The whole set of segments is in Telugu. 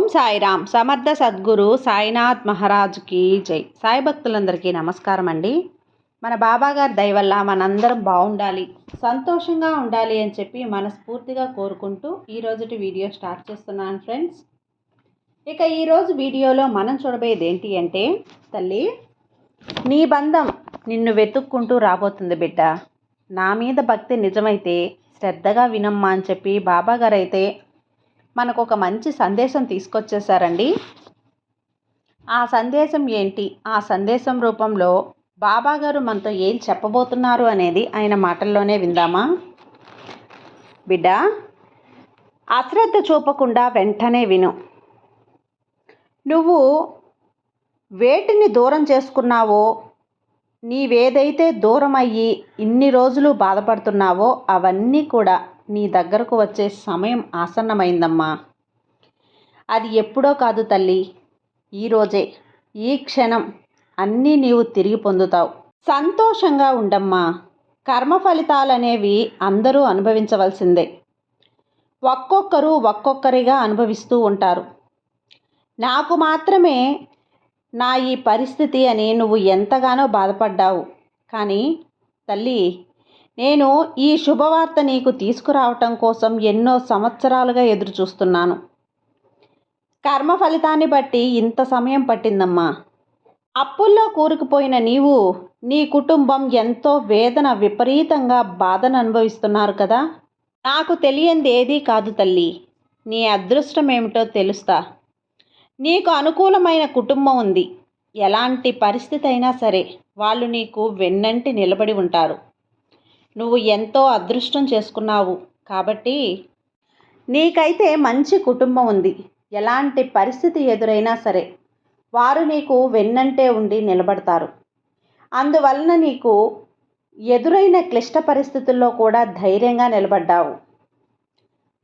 ఓం సాయిరామ్. సమర్థ సద్గురు సాయినాథ్ మహారాజ్కి జై. సాయి భక్తులందరికీ నమస్కారం అండి. మన బాబాగారి దయవల్ల మనందరం బాగుండాలి సంతోషంగా ఉండాలి అని చెప్పి మనస్ఫూర్తిగా కోరుకుంటూ ఈరోజుటి వీడియో స్టార్ట్ చేస్తున్నాను ఫ్రెండ్స్. ఇక ఈరోజు వీడియోలో మనం చూడబోయేది ఏంటి అంటే తల్లి నీ బంధం నిన్ను వెతుక్కుంటూ రాబోతుంది బిడ్డ. నా మీద భక్తి నిజమైతే శ్రద్ధగా వినమ్మా అని చెప్పి బాబాగారు అయితే మనకు ఒక మంచి సందేశం తీసుకొచ్చేసారండి ఆ సందేశం ఏంటి? ఆ సందేశం రూపంలో బాబా గారు మనతో ఏం చెప్పబోతున్నారు అనేది ఆయన మాటల్లోనే విందామా? బిడ్డ అశ్రద్ధ చూపకుండా వెంటనే విను. నువ్వు వేటిని దూరం చేసుకున్నావో నీవేదైతే దూరం అయ్యి ఇన్ని రోజులు బాధపడుతున్నావో అవన్నీ కూడా నీ దగ్గరకు వచ్చే సమయం ఆసన్నమైందమ్మా. అది ఎప్పుడో కాదు తల్లి. ఈరోజే ఈ క్షణం అన్నీ నీవు తిరిగి పొందుతావు. సంతోషంగా ఉండమ్మా. కర్మ ఫలితాలనేవి అందరూ అనుభవించవలసిందే. ఒక్కొక్కరు ఒక్కొక్కరిగా అనుభవిస్తూ ఉంటారు. నాకు మాత్రమే నా ఈ పరిస్థితి అని నువ్వు ఎంతగానో బాధపడ్డావు. కానీ తల్లి నేను ఈ శుభవార్త నీకు తీసుకురావటం కోసం ఎన్నో సంవత్సరాలుగా ఎదురు చూస్తున్నాను కర్మ ఫలితాన్ని బట్టి ఇంత సమయం పట్టిందమ్మా. అప్పుల్లో కూరుకుపోయిన నీవు నీ కుటుంబం ఎంతో వేదన విపరీతంగా బాధను అనుభవిస్తున్నారు కదా. నాకు తెలియంది ఏదీ కాదు తల్లి. నీ అదృష్టం ఏమిటో తెలుస్తా. నీకు అనుకూలమైన కుటుంబం ఉంది. ఎలాంటి పరిస్థితి అయినా సరే వాళ్ళు నీకు వెన్నంటి నిలబడి ఉంటారు. నువ్వు ఎంతో అదృష్టం చేసుకున్నావు కాబట్టి నీకైతే మంచి కుటుంబం ఉంది. ఎలాంటి పరిస్థితి ఎదురైనా సరే వారు నీకు వెన్నంటే ఉండి నిలబడతారు. అందువలన నీకు ఎదురైన క్లిష్ట పరిస్థితుల్లో కూడా ధైర్యంగా నిలబడ్డావు.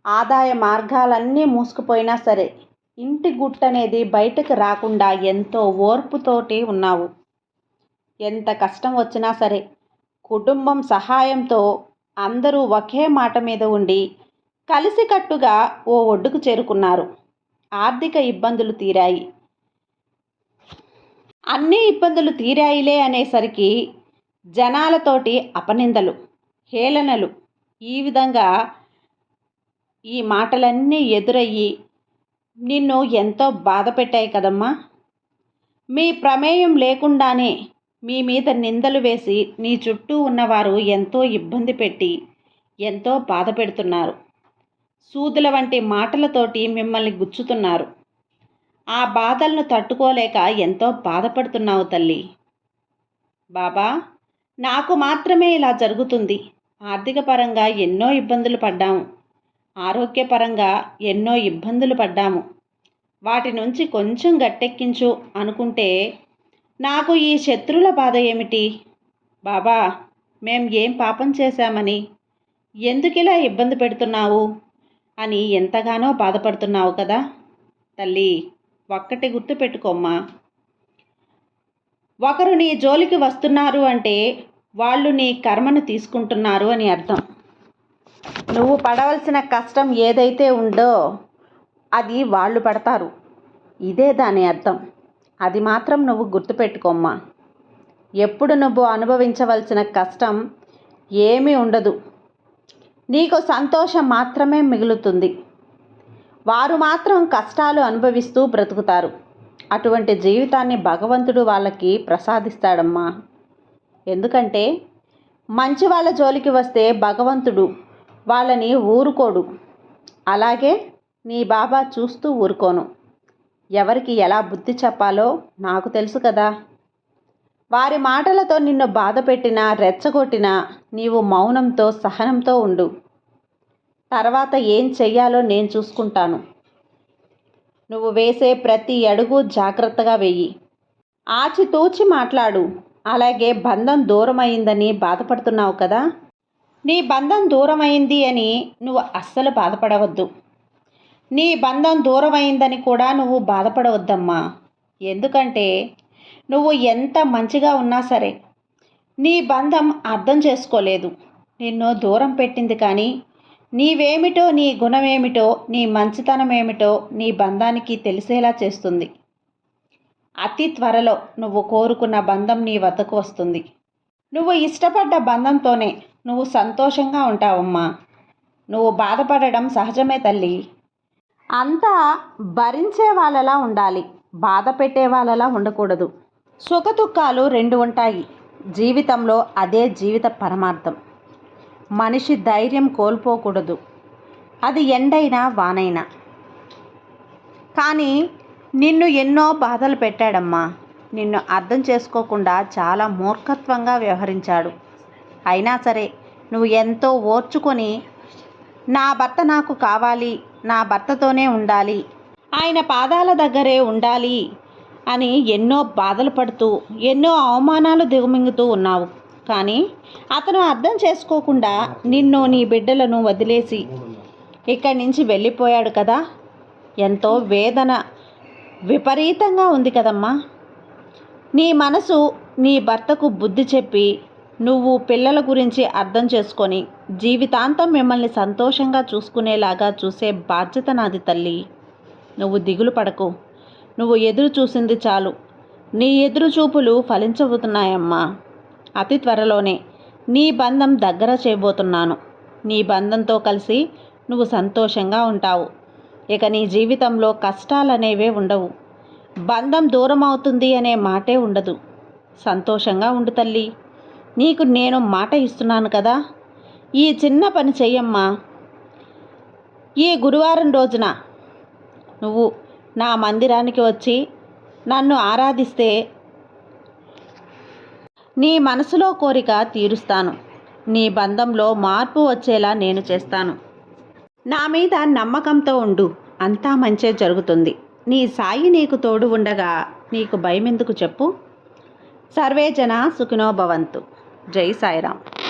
ఆదాయ మార్గాలన్నీ మూసుకుపోయినా సరే ఇంటి గుట్టనేది బయటకు రాకుండా ఎంతో ఓర్పుతోటి ఉన్నావు. ఎంత కష్టం వచ్చినా సరే కుటుంబం సహాయంతో అందరూ ఒకే మాట మీద ఉండి కలిసికట్టుగా ఓ ఒడ్డుకు చేరుకున్నారు. ఆర్థిక ఇబ్బందులు తీరాయి. అన్ని ఇబ్బందులు తీరాయిలే అనేసరికి జనాలతోటి అపనిందలు హేళనలు. ఈ విధంగా ఈ మాటలన్నీ ఎదురయ్యి నిన్ను ఎంతో బాధ పెట్టాయి కదమ్మా. మీ ప్రమేయం లేకుండానే మీ మీద నిందలు వేసి నీ చుట్టూ ఉన్నవారు ఎంతో ఇబ్బంది పెట్టి ఎంతో బాధ పెడుతున్నారు. సూదుల వంటి మాటలతోటి మిమ్మల్ని గుచ్చుతున్నారు. ఆ బాధలను తట్టుకోలేక ఎంతో బాధపడుతున్నావు తల్లి. బాబా నాకు మాత్రమే ఇలా జరుగుతుంది. ఆర్థిక పరంగా ఎన్నో ఇబ్బందులు పడ్డాము. ఆరోగ్యపరంగా ఎన్నో ఇబ్బందులు పడ్డాము. వాటి నుంచి కొంచెం గట్టెక్కించు అనుకుంటే నాకు ఈ శత్రుల బాధ ఏమిటి? బాబా మేం ఏం పాపం చేశామని? ఎందుకిలా ఇబ్బంది పెడుతున్నావు? అని ఎంతగానో బాధపడుతున్నావు కదా? తల్లి ఒక్కటి గుర్తుపెట్టుకోమ్మా ఒకరు నీ జోలికి వస్తున్నారు అంటే వాళ్ళు నీ కర్మను తీసుకుంటున్నారు అని అర్థం. నువ్వు పడవలసిన కష్టం ఏదైతే ఉందో అది వాళ్ళు పడతారు. ఇదే దాని అర్థం. అది మాత్రం నువ్వు గుర్తుపెట్టుకోమ్మా. ఎప్పుడు నువ్వు అనుభవించవలసిన కష్టం ఏమీ ఉండదు. నీకు సంతోషం మాత్రమే మిగులుతుంది. వారు మాత్రం కష్టాలు అనుభవిస్తూ బ్రతుకుతారు. అటువంటి జీవితాన్ని భగవంతుడు వాళ్ళకి ప్రసాదిస్తాడమ్మా. ఎందుకంటే మంచి వాళ్ళ జోలికి వస్తే భగవంతుడు వాళ్ళని ఊరుకోడు. అలాగే నీ బాబా చూస్తూ ఊరుకోను. ఎవరికి ఎలా బుద్ధి చెప్పాలో నాకు తెలుసు కదా. వారి మాటలతో నిన్ను బాధ పెట్టినా రెచ్చగొట్టినా నీవు మౌనంతో సహనంతో ఉండు. తర్వాత ఏం చెయ్యాలో నేను చూసుకుంటాను. నువ్వు వేసే ప్రతి అడుగు జాగ్రత్తగా వెయ్యి ఆచితూచి మాట్లాడు. అలాగే బంధం దూరమైందని బాధపడుతున్నావు కదా. నీ బంధం దూరమైంది అని నువ్వు అస్సలు బాధపడవద్దు. నీ బంధం దూరమైందని కూడా నువ్వు బాధపడవద్దమ్మా. ఎందుకంటే నువ్వు ఎంత మంచిగా ఉన్నా సరే నీ బంధం అర్థం చేసుకోలేదు. నిన్ను దూరం పెట్టింది కానీ నీవేమిటో నీ గుణమేమిటో నీ మంచితనం ఏమిటో నీ బంధానికి తెలిసేలా చేస్తుంది. అతి త్వరలో నువ్వు కోరుకున్న బంధం నీ వద్దకు వస్తుంది. నువ్వు ఇష్టపడ్డ బంధంతోనే నువ్వు సంతోషంగా ఉంటావమ్మా. నువ్వు బాధపడడం సహజమే తల్లి. అంతా భరించే వాళ్ళలా ఉండాలి. బాధ పెట్టే వాళ్ళలా ఉండకూడదు. సుఖదుఖాలు రెండు ఉంటాయి. జీవితంలో అదే జీవిత పరమార్థం. మనిషి ధైర్యం కోల్పోకూడదు. అది ఎండైనా వానైనా. కానీ నిన్ను ఎన్నో బాధలు పెట్టాడమ్మా. నిన్ను అర్థం చేసుకోకుండా చాలా మూర్ఖత్వంగా వ్యవహరించాడు. అయినా సరే నువ్వు ఎంతో ఓర్చుకొని నా భర్త నాకు కావాలి నా భర్తతోనే ఉండాలి. ఆయన పాదాల దగ్గరే ఉండాలి అని ఎన్నో బాధలు పడుతూ ఎన్నో అవమానాలు దిగుమింగుతూ ఉన్నావు. కానీ అతను అర్థం చేసుకోకుండా నిన్ను నీ బిడ్డలను వదిలేసి ఇక్కడి నుంచి వెళ్ళిపోయాడు కదా. ఎంతో వేదన విపరీతంగా ఉంది కదమ్మా. నీ మనసు నీ భర్తకు బుద్ధి చెప్పి నువ్వు పిల్లల గురించి అర్థం చేసుకొని జీవితాంతం మిమ్మల్ని సంతోషంగా చూసుకునేలాగా చూసే బాధ్యత నాది తల్లి. నువ్వు దిగులు పడకు. నువ్వు ఎదురు చూసింది చాలు. నీ ఎదురు చూపులు ఫలించబోతున్నాయమ్మా. అతి త్వరలోనే నీ బంధం దగ్గర చేయబోతున్నాను. నీ బంధంతో కలిసి నువ్వు సంతోషంగా ఉంటావు. ఇక నీ జీవితంలో కష్టాలనేవే ఉండవు. బంధం దూరం అవుతుంది అనే మాటే ఉండదు. సంతోషంగా ఉండు తల్లి. నీకు నేను మాట ఇస్తున్నాను కదా. ఈ చిన్న పని చెయ్యమ్మా. ఈ గురువారం రోజున నువ్వు నా మందిరానికి వచ్చి నన్ను ఆరాధిస్తే నీ మనసులో కోరిక తీరుస్తాను. నీ బంధంలో మార్పు వచ్చేలా నేను చేస్తాను. నా మీద నమ్మకంతో ఉండు. అంతా మంచే జరుగుతుంది. నీ సాయి నీకు తోడు ఉండగా నీకు భయం ఎందుకు చెప్పు? సర్వే జన సుఖినోభవంతు జై సాయిరామ్.